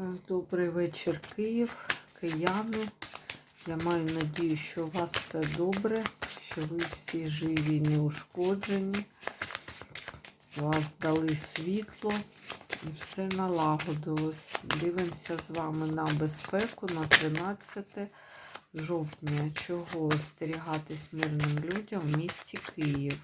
Е, Добрий вечір, Київ, кияни. Я маю надію, що у вас все добре, що ви всі живі неушкоджені. Вас дали світло і все налагодилось. Дивимося з вами на безпеку на 13 жовтня. Чого остерігатись мирним людям в місті Київ?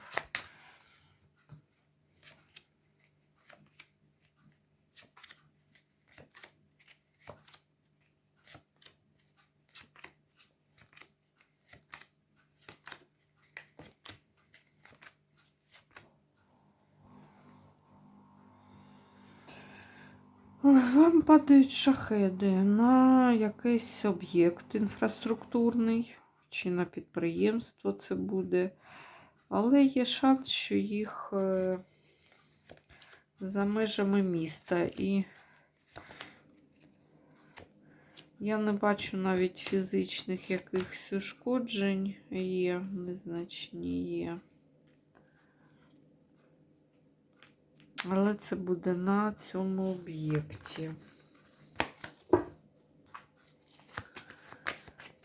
Вам падають шахеди на якийсь об'єкт інфраструктурний чи на підприємство це буде. Але є шанс, що їх е, за межами міста. І я не бачу навіть фізичних якихось ушкоджень є, незначні є. Але це буде на цьому об'єкті.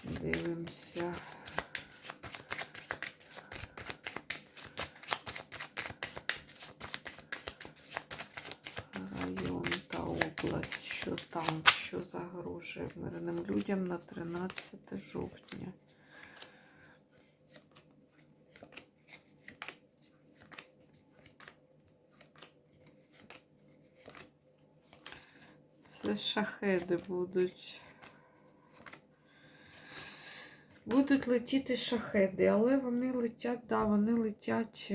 Дивимося. Район та область, що там, що загрожує мирним людям на 13 жовтня. Це шахеди будуть. Будуть летіти шахеди, але вони летять, да, вони летять,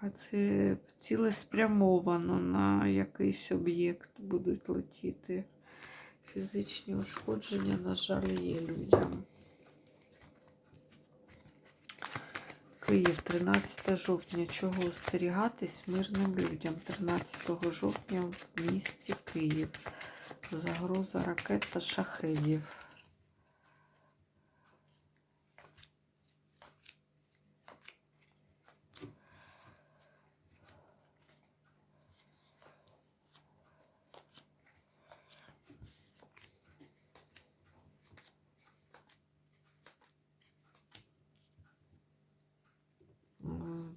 а це цілеспрямовано на якийсь об'єкт будуть летіти. Фізичні ушкодження, на жаль, є людям. Київ, 13 жовтня. Чого остерігатись мирним людям? 13 жовтня в місті Київ. Загроза ракет та.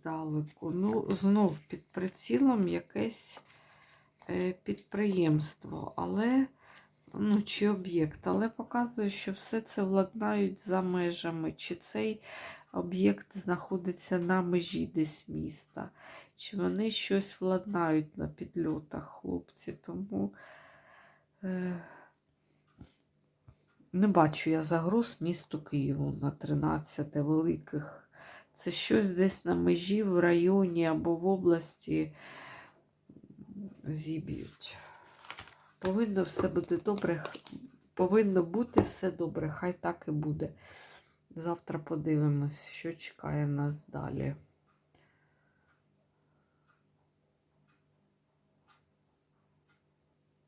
Здалеку. Ну, знов під прицілом якесь підприємство, але ну, чи об'єкт, але показує, що все це владнають за межами, чи цей об'єкт знаходиться на межі десь міста, чи вони щось владнають на підльотах, хлопці. Тому е, не бачу я загроз місту Києву на 13 великих. Це щось десь на межі в районі або в області зіб'ють. Повинно все бути добре. Повинно бути все добре. Хай так і буде. Завтра подивимось, що чекає нас далі.